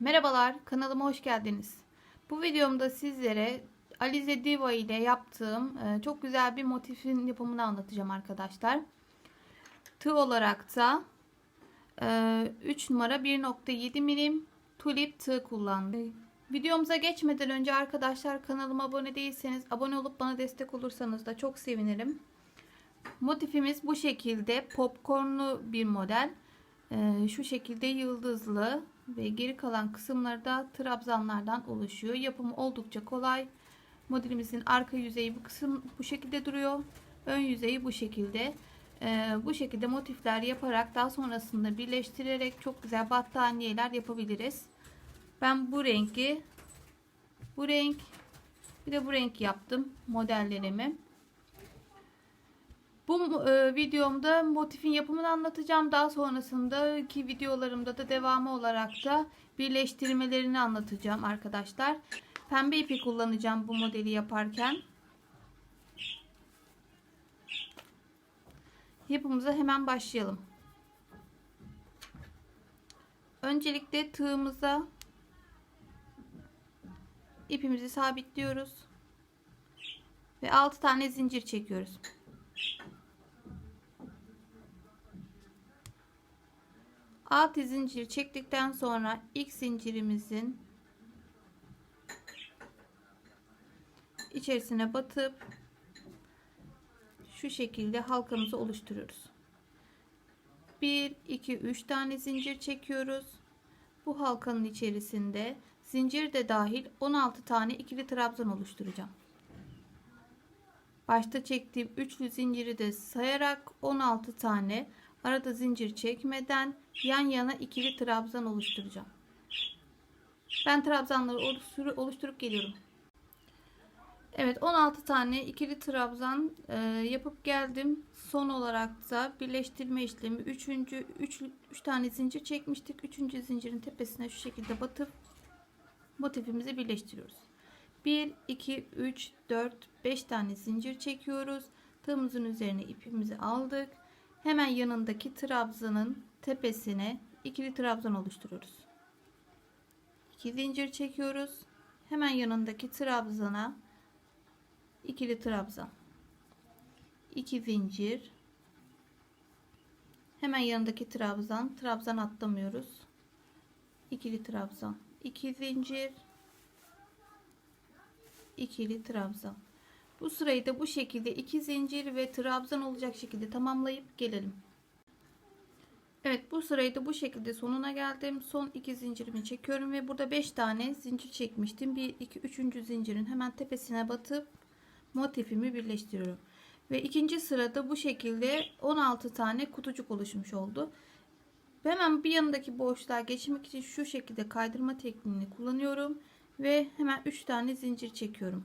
Merhabalar, kanalıma hoş geldiniz. Bu videomda sizlere Alize Diva ile yaptığım e, çok güzel bir motifin yapımını anlatacağım arkadaşlar. Tığ olarak da e, 3 numara 1.7 milim tulip tığ kullandım. Videomuza geçmeden önce arkadaşlar kanalıma abone değilseniz abone olup bana destek olursanız da çok sevinirim. Motifimiz bu şekilde popcornlu bir model. Ee, şu şekilde yıldızlı ve geri kalan kısımları da trabzanlardan oluşuyor. Yapımı oldukça kolay. Modelimizin arka yüzeyi bu kısım bu şekilde duruyor. Ön yüzeyi bu şekilde. Ee, bu şekilde motifler yaparak daha sonrasında birleştirerek çok güzel battaniyeler yapabiliriz. Ben bu rengi bu renk bir de bu renk yaptım modellerimi. Bu e, videomda motifin yapımını anlatacağım. Daha sonrasındaki videolarımda da devamı olarak da birleştirmelerini anlatacağım arkadaşlar. Pembe ipi kullanacağım bu modeli yaparken. Yapımıza hemen başlayalım. Öncelikle tığımıza ipimizi sabitliyoruz. Ve 6 tane zincir çekiyoruz. Alt zincir çektikten sonra ilk zincirimizin içerisine batıp şu şekilde halkamızı oluşturuyoruz. 1 2 3 tane zincir çekiyoruz. Bu halkanın içerisinde zincir de dahil 16 tane ikili trabzan oluşturacağım. Başta çektiğim üçlü zinciri de sayarak 16 tane arada zincir çekmeden yan yana ikili trabzan oluşturacağım. Ben trabzanları oluştur oluşturup geliyorum. Evet 16 tane ikili trabzan e, yapıp geldim. Son olarak da birleştirme işlemi 3. 3 3 tane zincir çekmiştik. 3. zincirin tepesine şu şekilde batıp motifimizi birleştiriyoruz. 1 2 3 4 5 tane zincir çekiyoruz. Tığımızın üzerine ipimizi aldık. Hemen yanındaki trabzanın tepesine ikili trabzan oluşturuyoruz. 2 zincir çekiyoruz. Hemen yanındaki trabzana ikili trabzan. 2 zincir. Hemen yanındaki trabzan, trabzan atlamıyoruz. İkili trabzan. 2 zincir. ikili trabzan. Bu sırayı da bu şekilde iki zincir ve trabzan olacak şekilde tamamlayıp gelelim. Evet bu sırayı da bu şekilde sonuna geldim. Son iki zincirimi çekiyorum ve burada 5 tane zincir çekmiştim. 1 2 3. zincirin hemen tepesine batıp motifimi birleştiriyorum. Ve ikinci sırada bu şekilde 16 tane kutucuk oluşmuş oldu. Hemen bir yanındaki boşluğa geçmek için şu şekilde kaydırma tekniğini kullanıyorum ve hemen 3 tane zincir çekiyorum.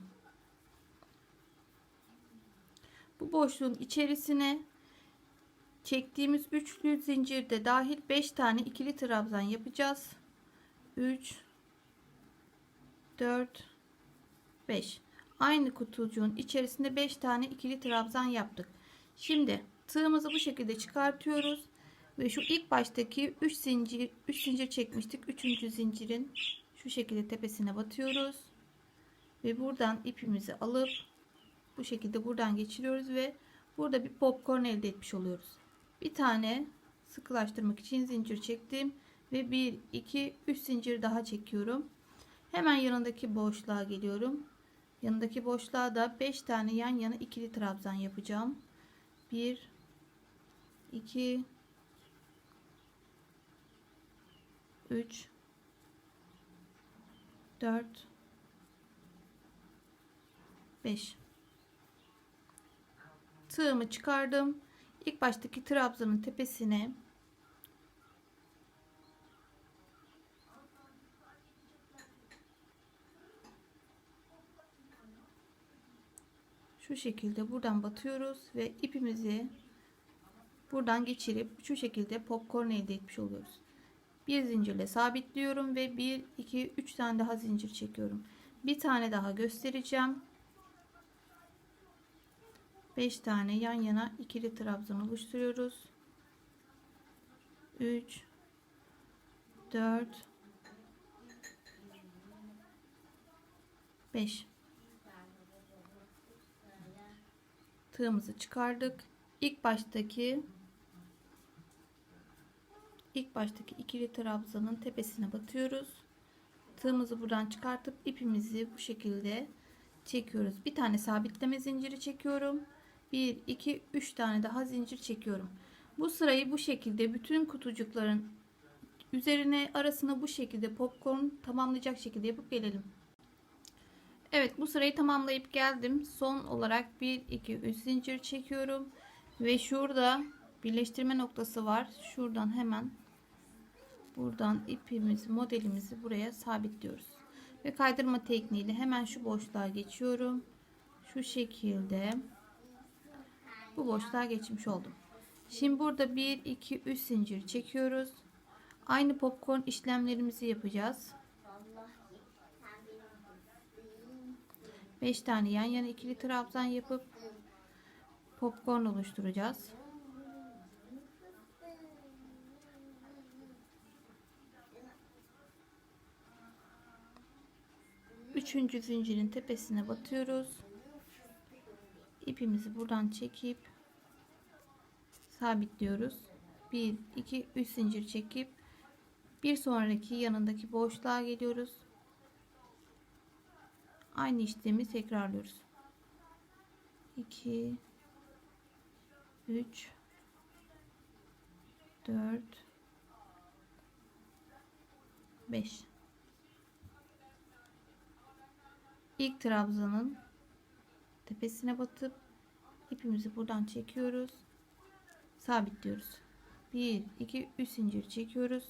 Bu boşluğun içerisine çektiğimiz üçlü zincirde dahil 5 tane ikili trabzan yapacağız. 3 4 5 aynı kutucuğun içerisinde 5 tane ikili trabzan yaptık. Şimdi tığımızı bu şekilde çıkartıyoruz ve şu ilk baştaki 3 zincir 3 zincir çekmiştik. 3. zincirin şu şekilde tepesine batıyoruz ve buradan ipimizi alıp bu şekilde buradan geçiriyoruz ve burada bir popcorn elde etmiş oluyoruz. Bir tane sıkılaştırmak için zincir çektim ve 1 2 3 zincir daha çekiyorum. Hemen yanındaki boşluğa geliyorum. Yanındaki boşluğa da 5 tane yan yana ikili trabzan yapacağım. 1 2 3 4 5 tığımı çıkardım. İlk baştaki trabzanın tepesine şu şekilde buradan batıyoruz ve ipimizi buradan geçirip şu şekilde popcorn elde etmiş oluyoruz. Bir zincirle sabitliyorum ve 1 2 3 tane daha zincir çekiyorum. Bir tane daha göstereceğim. 5 tane yan yana ikili trabzan oluşturuyoruz. 3 4 5 tığımızı çıkardık. İlk baştaki ilk baştaki ikili trabzanın tepesine batıyoruz. Tığımızı buradan çıkartıp ipimizi bu şekilde çekiyoruz. Bir tane sabitleme zinciri çekiyorum. 1 2 3 tane daha zincir çekiyorum. Bu sırayı bu şekilde bütün kutucukların üzerine arasına bu şekilde popcorn tamamlayacak şekilde yapıp gelelim. Evet bu sırayı tamamlayıp geldim. Son olarak 1 2 3 zincir çekiyorum ve şurada birleştirme noktası var. Şuradan hemen buradan ipimizi modelimizi buraya sabitliyoruz. Ve kaydırma tekniğiyle hemen şu boşluğa geçiyorum. Şu şekilde bu boşluğa geçmiş oldum. Şimdi burada 1 2 3 zincir çekiyoruz. Aynı popcorn işlemlerimizi yapacağız. 5 tane yan yana ikili trabzan yapıp popcorn oluşturacağız. Üçüncü zincirin tepesine batıyoruz. İpimizi buradan çekip sabitliyoruz. 1 2 3 zincir çekip bir sonraki yanındaki boşluğa geliyoruz. Aynı işlemi tekrarlıyoruz. 2 3 4 5 İlk trabzanın tepesine batıp ipimizi buradan çekiyoruz. Sabitliyoruz. 1 2 3 zincir çekiyoruz.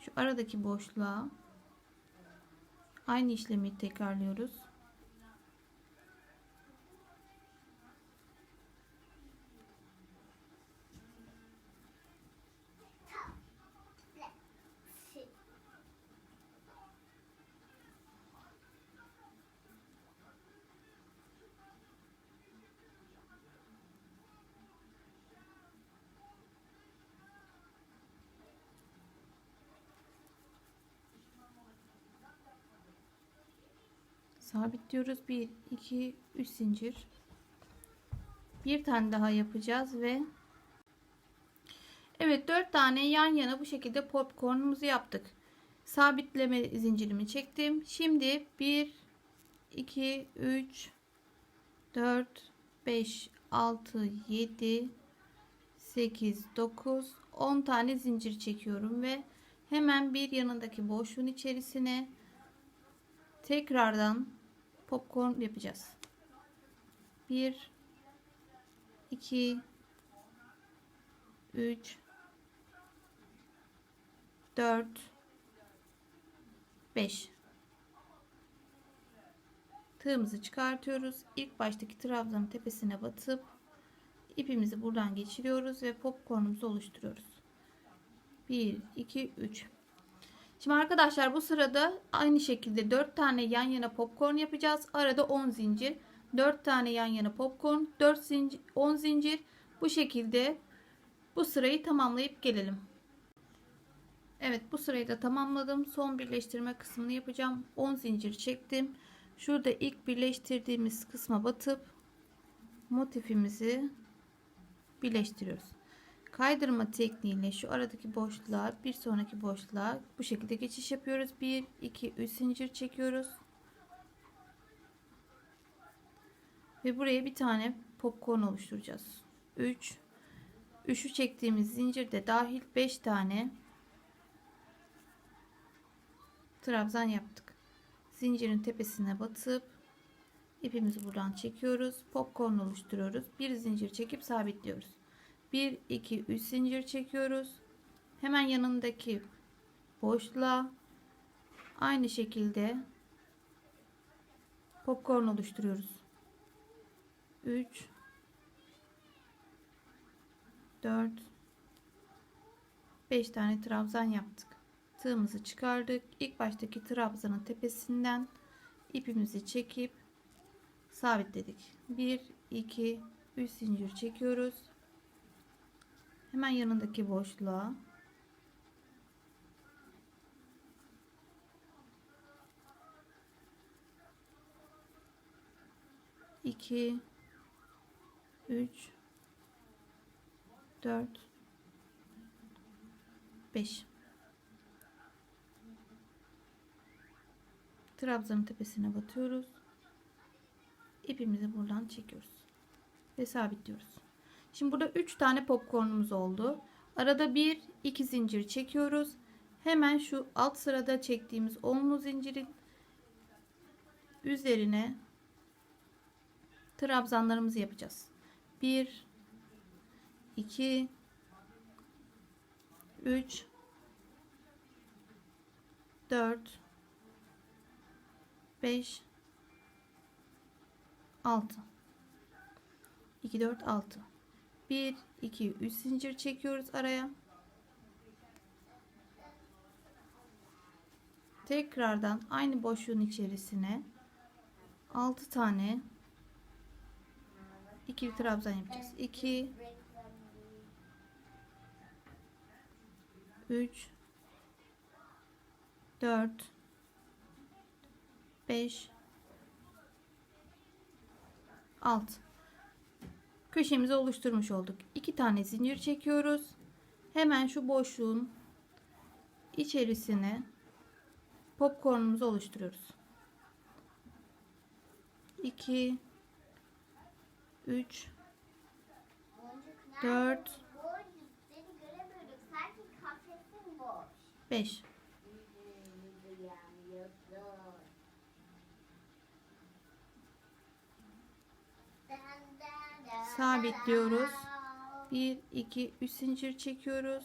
Şu aradaki boşluğa aynı işlemi tekrarlıyoruz. Sabitliyoruz 1 2 3 zincir. Bir tane daha yapacağız ve Evet 4 tane yan yana bu şekilde popcornumuzu yaptık. Sabitleme zincirimi çektim. Şimdi 1 2 3 4 5 6 7 8 9 10 tane zincir çekiyorum ve hemen bir yanındaki boşluğun içerisine tekrardan popcorn yapacağız. 1 2 3 4 5 Tığımızı çıkartıyoruz. İlk baştaki trabzanın tepesine batıp ipimizi buradan geçiriyoruz ve popcornumuzu oluşturuyoruz. 1 2 3 Şimdi arkadaşlar bu sırada aynı şekilde 4 tane yan yana popcorn yapacağız. Arada 10 zincir. 4 tane yan yana popcorn, 4 zincir, 10 zincir. Bu şekilde bu sırayı tamamlayıp gelelim. Evet bu sırayı da tamamladım. Son birleştirme kısmını yapacağım. 10 zincir çektim. Şurada ilk birleştirdiğimiz kısma batıp motifimizi birleştiriyoruz kaydırma tekniğiyle şu aradaki boşluğa bir sonraki boşluğa bu şekilde geçiş yapıyoruz. 1 2 3 zincir çekiyoruz. Ve buraya bir tane popcorn oluşturacağız. 3 3'ü çektiğimiz zincirde dahil 5 tane trabzan yaptık. Zincirin tepesine batıp ipimizi buradan çekiyoruz. Popcorn oluşturuyoruz. Bir zincir çekip sabitliyoruz 1 2 3 zincir çekiyoruz. Hemen yanındaki boşluğa aynı şekilde popcorn oluşturuyoruz. 3 4 5 tane trabzan yaptık. Tığımızı çıkardık. İlk baştaki trabzanın tepesinden ipimizi çekip sabitledik. 1 2 3 zincir çekiyoruz. Hemen yanındaki boşluğa. İki üç dört beş. Trabzanın tepesine batıyoruz. İpimizi buradan çekiyoruz ve sabitliyoruz. Şimdi burada 3 tane popcornumuz oldu. Arada 1 2 zincir çekiyoruz. Hemen şu alt sırada çektiğimiz onlu zincirin üzerine trabzanlarımızı yapacağız. 1 2 3 4 5 6 2 4 6 1 2 3 zincir çekiyoruz araya. Tekrardan aynı boşluğun içerisine 6 tane ikili trabzan yapacağız. 2 3 4 5 6 köşemizi oluşturmuş olduk. 2 tane zincir çekiyoruz. Hemen şu boşluğun içerisine popcornumuzu oluşturuyoruz. 2 3 Boncuk 4 Boş. Seni göremiyorum. Sanki kafesin boş. 5 Sabitliyoruz. 1 2 3 zincir çekiyoruz.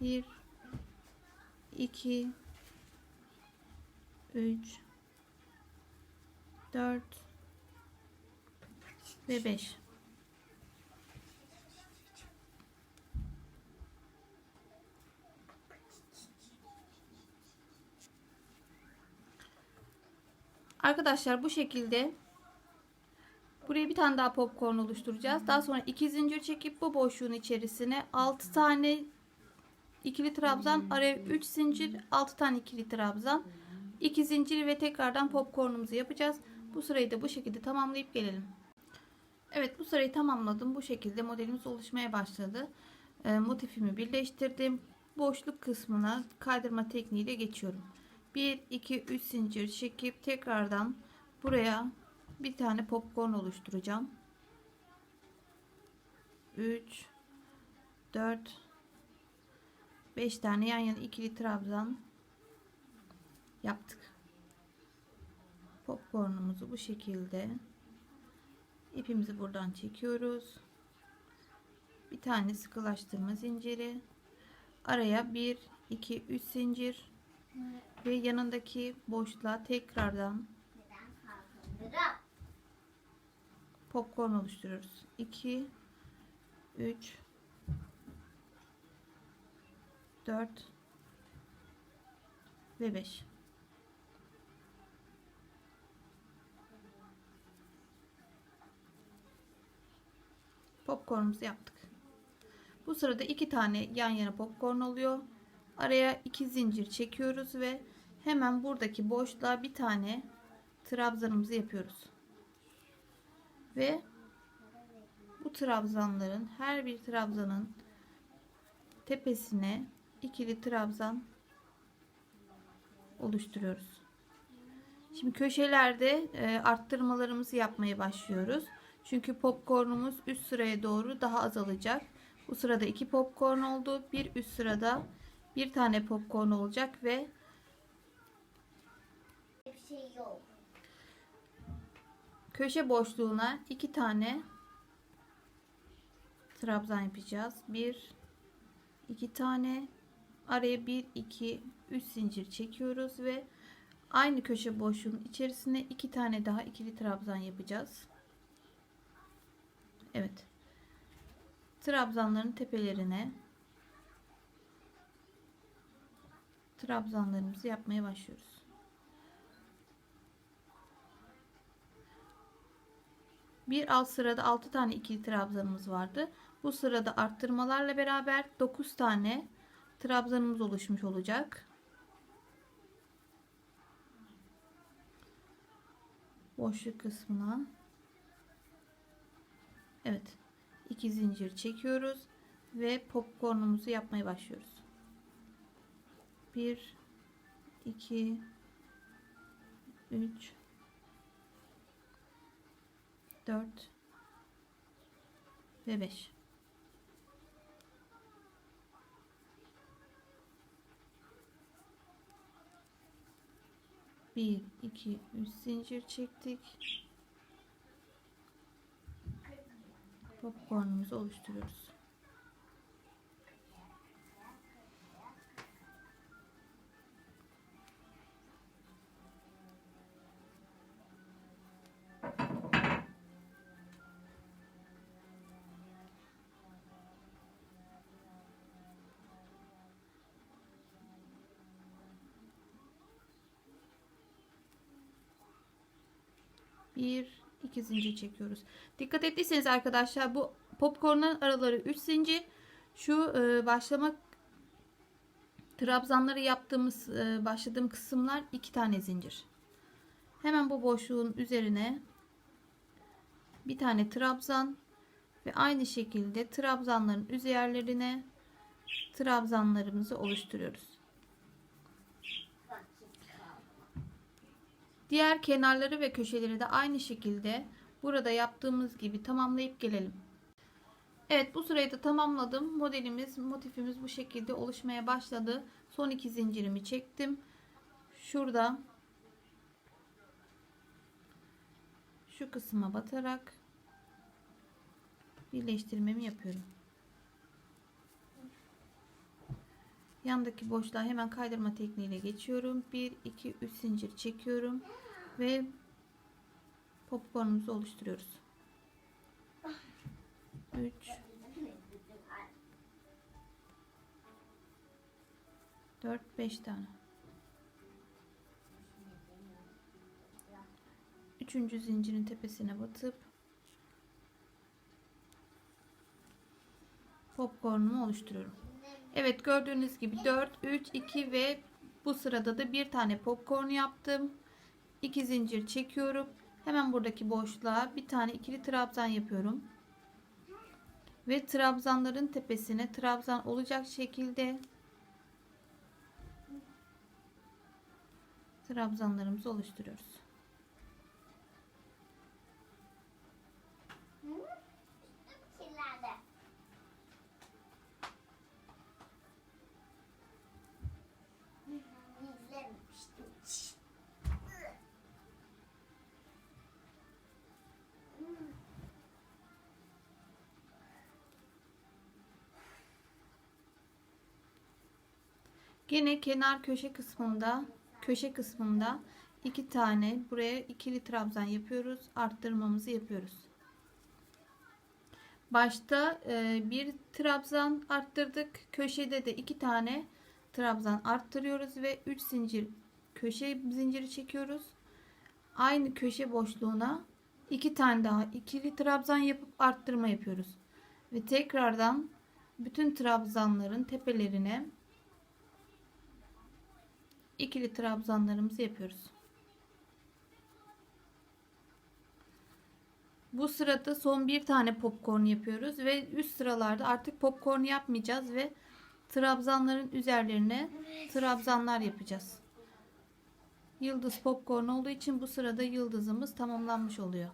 1 2 3 4 ve 5 Arkadaşlar bu şekilde buraya bir tane daha popcorn oluşturacağız. Daha sonra iki zincir çekip bu boşluğun içerisine 6 tane ikili trabzan, araya 3 zincir, 6 tane ikili trabzan, 2 zincir ve tekrardan popcornumuzu yapacağız. Bu sırayı da bu şekilde tamamlayıp gelelim. Evet bu sırayı tamamladım. Bu şekilde modelimiz oluşmaya başladı. E, motifimi birleştirdim. Boşluk kısmına kaydırma tekniğiyle geçiyorum. 1 2 3 zincir çekip tekrardan buraya bir tane popcorn oluşturacağım. 3 4 5 tane yan yana ikili trabzan yaptık. Popcornumuzu bu şekilde ipimizi buradan çekiyoruz. Bir tane sıkılaştırma zinciri araya 1 2 3 zincir ve yanındaki boşluğa tekrardan popcorn oluşturuyoruz. 2 3 4 ve 5 popcornumuzu yaptık. Bu sırada iki tane yan yana popcorn oluyor. Araya iki zincir çekiyoruz ve hemen buradaki boşluğa bir tane trabzanımızı yapıyoruz. Ve bu trabzanların her bir trabzanın tepesine ikili trabzan oluşturuyoruz. Şimdi köşelerde e, arttırmalarımızı yapmaya başlıyoruz. Çünkü popcornumuz üst sıraya doğru daha azalacak. Bu sırada iki popcorn oldu. Bir üst sırada bir tane popcorn olacak ve şey yok. köşe boşluğuna iki tane trabzan yapacağız. Bir, iki tane araya bir, iki, üç zincir çekiyoruz ve aynı köşe boşluğun içerisine iki tane daha ikili trabzan yapacağız. Evet. Trabzanların tepelerine trabzanlarımızı yapmaya başlıyoruz. Bir alt sırada 6 tane ikili trabzanımız vardı. Bu sırada arttırmalarla beraber 9 tane trabzanımız oluşmuş olacak. boşluk kısmına Evet. iki zincir çekiyoruz ve popcornumuzu yapmaya başlıyoruz. 1 2 3 4 ve 5 1 2 3 zincir çektik. Popcornumuzu oluşturuyoruz. Bir, iki zincir çekiyoruz. Dikkat ettiyseniz arkadaşlar bu popcornların araları 3 zincir. Şu e, başlamak trabzanları yaptığımız e, başladığım kısımlar iki tane zincir. Hemen bu boşluğun üzerine bir tane trabzan ve aynı şekilde trabzanların üzerlerine trabzanlarımızı oluşturuyoruz. Diğer kenarları ve köşeleri de aynı şekilde burada yaptığımız gibi tamamlayıp gelelim. Evet bu sırayı da tamamladım. Modelimiz, motifimiz bu şekilde oluşmaya başladı. Son iki zincirimi çektim. Şurada şu kısma batarak birleştirmemi yapıyorum. Yandaki boşluğa hemen kaydırma tekniğiyle geçiyorum. 1 2 3 zincir çekiyorum ve popcornumuzu oluşturuyoruz. 3 4 5 tane. Üçüncü zincirin tepesine batıp popcornumu oluşturuyorum. Evet gördüğünüz gibi 4 3 2 ve bu sırada da bir tane popcorn yaptım. 2 zincir çekiyorum. Hemen buradaki boşluğa bir tane ikili trabzan yapıyorum. Ve trabzanların tepesine trabzan olacak şekilde trabzanlarımızı oluşturuyoruz. Gene kenar köşe kısmında köşe kısmında iki tane buraya ikili trabzan yapıyoruz. Arttırmamızı yapıyoruz. Başta e, bir trabzan arttırdık. Köşede de iki tane trabzan arttırıyoruz ve 3 zincir köşe zinciri çekiyoruz. Aynı köşe boşluğuna iki tane daha ikili trabzan yapıp arttırma yapıyoruz. Ve tekrardan bütün trabzanların tepelerine ikili trabzanlarımızı yapıyoruz. Bu sırada son bir tane popcorn yapıyoruz ve üst sıralarda artık popcorn yapmayacağız ve trabzanların üzerlerine trabzanlar yapacağız. Yıldız popcorn olduğu için bu sırada yıldızımız tamamlanmış oluyor.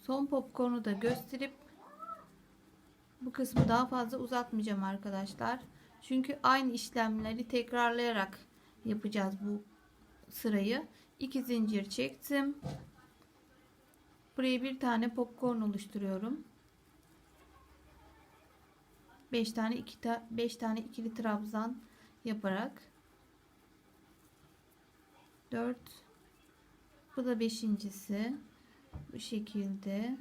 Son popcornu da gösterip bu kısmı daha fazla uzatmayacağım arkadaşlar. Çünkü aynı işlemleri tekrarlayarak yapacağız bu sırayı. 2 zincir çektim. Buraya bir tane popcorn oluşturuyorum. 5 tane 2 ta 5 tane ikili trabzan yaparak 4 bu da beşincisi bu şekilde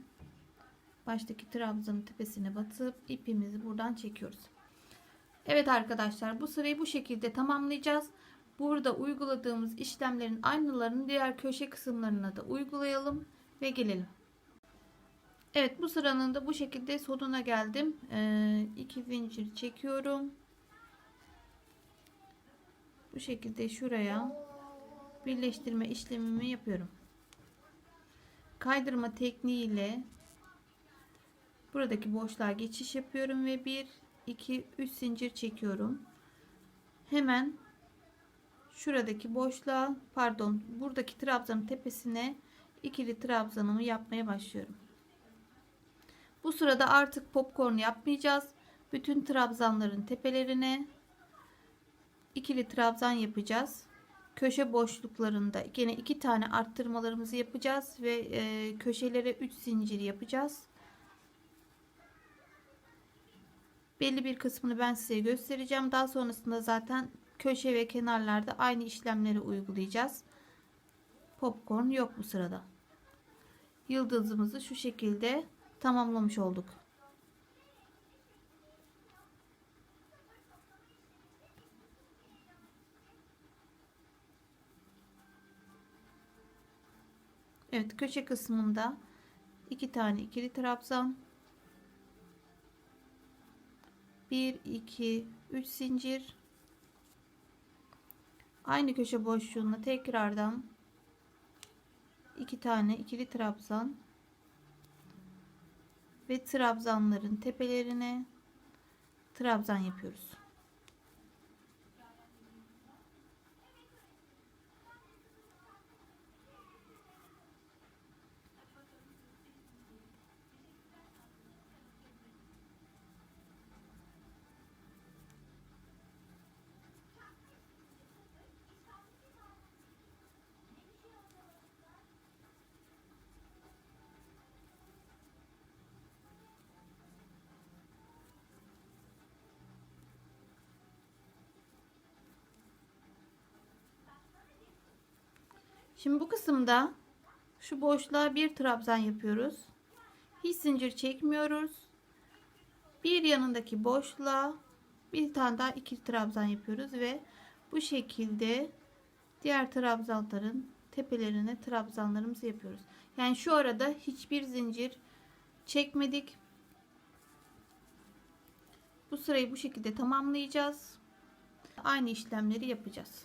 baştaki trabzanın tepesine batıp ipimizi buradan çekiyoruz. Evet arkadaşlar bu sırayı bu şekilde tamamlayacağız. Burada uyguladığımız işlemlerin aynılarını diğer köşe kısımlarına da uygulayalım ve gelelim. Evet bu sıranın da bu şekilde sonuna geldim. Ee, iki zincir çekiyorum. Bu şekilde şuraya birleştirme işlemimi yapıyorum. Kaydırma tekniğiyle buradaki boşluğa geçiş yapıyorum ve 1 2 3 zincir çekiyorum. Hemen şuradaki boşluğa pardon buradaki trabzanın tepesine ikili trabzanımı yapmaya başlıyorum. Bu sırada artık popcorn yapmayacağız. Bütün trabzanların tepelerine ikili trabzan yapacağız. Köşe boşluklarında gene iki tane arttırmalarımızı yapacağız ve e, köşelere 3 zincir yapacağız. Belli bir kısmını ben size göstereceğim. Daha sonrasında zaten köşe ve kenarlarda aynı işlemleri uygulayacağız. Popcorn yok bu sırada. Yıldızımızı şu şekilde tamamlamış olduk. Evet köşe kısmında iki tane ikili trabzan 1 2 3 zincir aynı köşe boşluğuna tekrardan iki tane ikili trabzan ve trabzanların tepelerine trabzan yapıyoruz. Şimdi bu kısımda şu boşluğa bir trabzan yapıyoruz. Hiç zincir çekmiyoruz. Bir yanındaki boşluğa bir tane daha iki trabzan yapıyoruz ve bu şekilde diğer trabzanların tepelerine trabzanlarımızı yapıyoruz. Yani şu arada hiçbir zincir çekmedik. Bu sırayı bu şekilde tamamlayacağız. Aynı işlemleri yapacağız.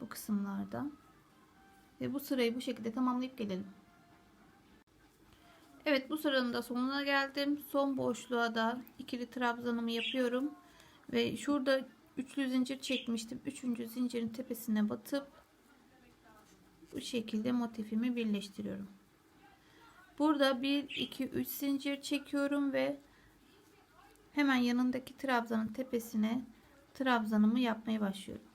Bu kısımlarda. Ve bu sırayı bu şekilde tamamlayıp gelelim. Evet bu sıranın da sonuna geldim. Son boşluğa da ikili trabzanımı yapıyorum. Ve şurada üçlü zincir çekmiştim. Üçüncü zincirin tepesine batıp bu şekilde motifimi birleştiriyorum. Burada 1 2 3 zincir çekiyorum ve hemen yanındaki trabzanın tepesine trabzanımı yapmaya başlıyorum.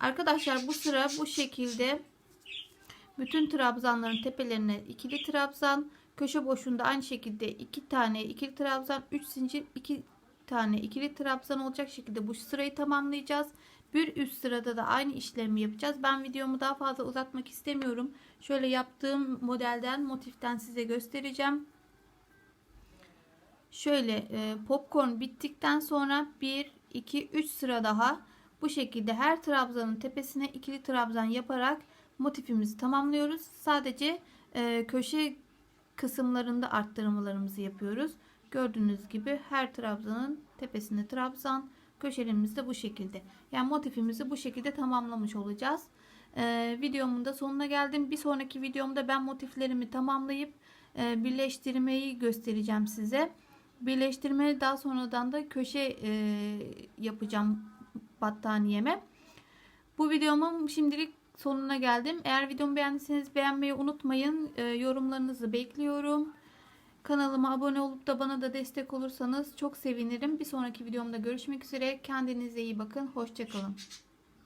Arkadaşlar bu sıra bu şekilde bütün trabzanların tepelerine ikili trabzan, köşe boşluğunda aynı şekilde iki tane ikili trabzan, 3 zincir, iki tane ikili trabzan olacak şekilde bu sırayı tamamlayacağız. Bir üst sırada da aynı işlemi yapacağız. Ben videomu daha fazla uzatmak istemiyorum. Şöyle yaptığım modelden, motiften size göstereceğim. Şöyle e, popcorn bittikten sonra 1, 2, 3 sıra daha bu şekilde her trabzanın tepesine ikili trabzan yaparak motifimizi tamamlıyoruz. Sadece e, köşe kısımlarında arttırmalarımızı yapıyoruz. Gördüğünüz gibi her trabzanın tepesinde trabzan, köşelerimiz de bu şekilde. Yani motifimizi bu şekilde tamamlamış olacağız. E, videomun da sonuna geldim. Bir sonraki videomda ben motiflerimi tamamlayıp e, birleştirmeyi göstereceğim size. Birleştirme daha sonradan da köşe e, yapacağım battaniyeme. Bu videomun şimdilik sonuna geldim. Eğer videomu beğendiyseniz beğenmeyi unutmayın. E, yorumlarınızı bekliyorum. Kanalıma abone olup da bana da destek olursanız çok sevinirim. Bir sonraki videomda görüşmek üzere. Kendinize iyi bakın. Hoşçakalın.